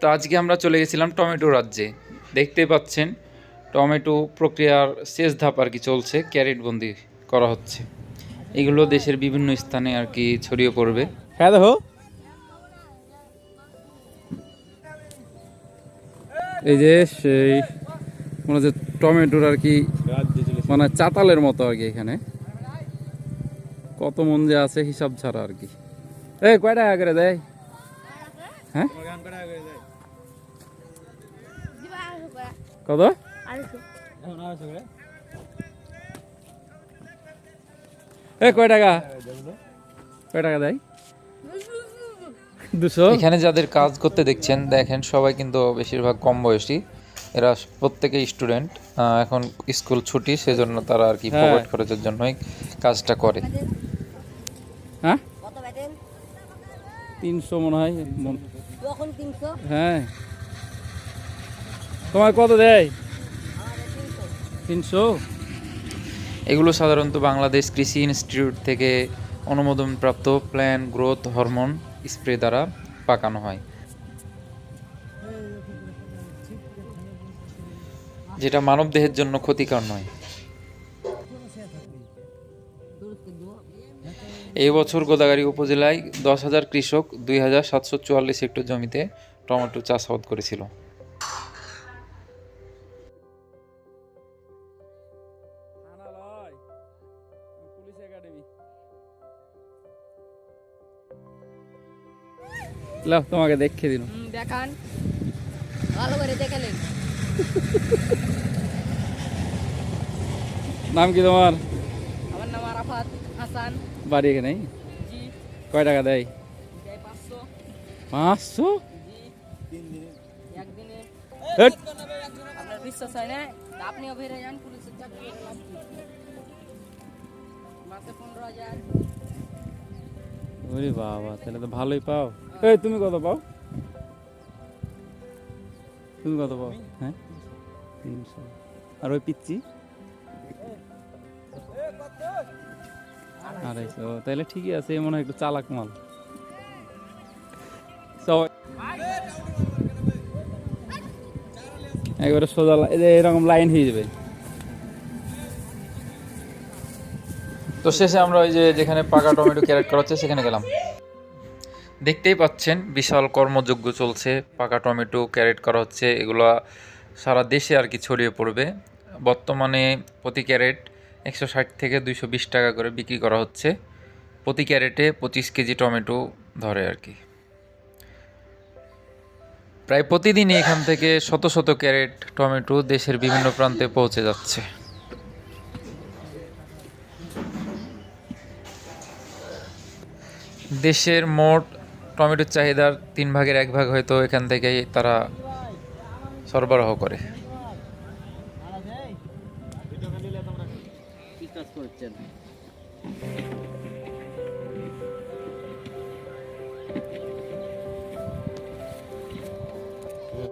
তো আজকে আমরা চলে গেছিলাম টমেটো রাজ্যে। দেখতে পাচ্ছেন, টমেটো প্রক্রিয়ার শেষ ধাপ আর কি চলছে, ক্যারেট বন্দি করা হচ্ছে। এগুলো দেশের বিভিন্ন স্থানে আর কি ছড়িয়ে পড়বে। হ্যাঁ দেখো। এই যে সেই, মনে হচ্ছে টমেটোর আর কি মানে চাতালের মতো আর কি এখানে। কত মন যে আছে হিসাব ছাড়া আর কি। এই কয় টাকা করে দেয়? হ্যাঁ? কত? এ কয় টাকা? কয় টাকা দেয়? দুশো। এখানে যাদের কাজ করতে দেখছেন দেখেন সবাই কিন্তু বেশিরভাগ কম বয়সী। এরা প্রত্যেকেই স্টুডেন্ট। এখন স্কুল ছুটি সেজন্য তারা আর কি হ্যাঁ। পকেট খরচের জন্যই কাজটা করে। হ্যাঁ? তিনশো মনে হয় হ্যাঁ। তোমার কত দেয়? তিনশো। এগুলো সাধারণত বাংলাদেশ কৃষি ইনস্টিটিউট থেকে অনুমোদনপ্রাপ্ত প্ল্যান গ্রোথ হরমোন স্প্রে দ্বারা পাকানো হয়। যেটা মানব দেহের জন্য ক্ষতিকর নয়। এই বছর গোদাগাড়ি উপজেলায় দশ হাজার কৃষক দুই হাজার সাতশো চুয়াল্লিশ হেক্টর জমিতে টমেটো চাষাবাদ করেছিল। লাও তোমাকে দেখে দিন দেখান। ভালো করে দেখালেন নাম কি তোমার? আমার নাম আরাফাত হাসান। বাড়ি এখানে জি। কয় টাকা দেয়? পাঁচশো। পাঁচশো? একদিনে। আপনার বিশ্বাস হয় না? আপনিও বেড়ে যান পুলিশের চাকরি? মাসে পনেরো হাজার। ওরে বাবা, তাহলে তো ভালোই পাও। এই, তুমি কত পাও? তুমি কত পাও? হ্যাঁ? তিনশো। আর ওই পিচ্ছি আড়াইশো। তাহলে ঠিকই আছে মনে হয় একটু চালাক মাল। একবারে সোজা এরকম লাইন হয়ে যাবে। তো শেষে আমরা ওই যে যেখানে পাকা টমেটো ক্যারেট করা হচ্ছে সেখানে গেলাম। দেখতেই পাচ্ছেন, বিশাল কর্মযজ্ঞ চলছে, পাকা টমেটো, ক্যারেট করা হচ্ছে, এগুলো সারা দেশে আর কি ছড়িয়ে পড়বে। বর্তমানে প্রতি ক্যারেট একশো ষাট থেকে দুইশো বিশ টাকা করে বিক্রি করা হচ্ছে। প্রতি ক্যারেটে পঁচিশ কেজি টমেটো ধরে আর কি। প্রায় প্রতিদিনই এখান থেকে শত শত ক্যারেট টমেটো দেশের বিভিন্ন প্রান্তে পৌঁছে যাচ্ছে। দেশের মোট টমেটোর চাহিদার তিন ভাগের এক ভাগ হয়তো এখান থেকেই তারা সরবরাহ করে।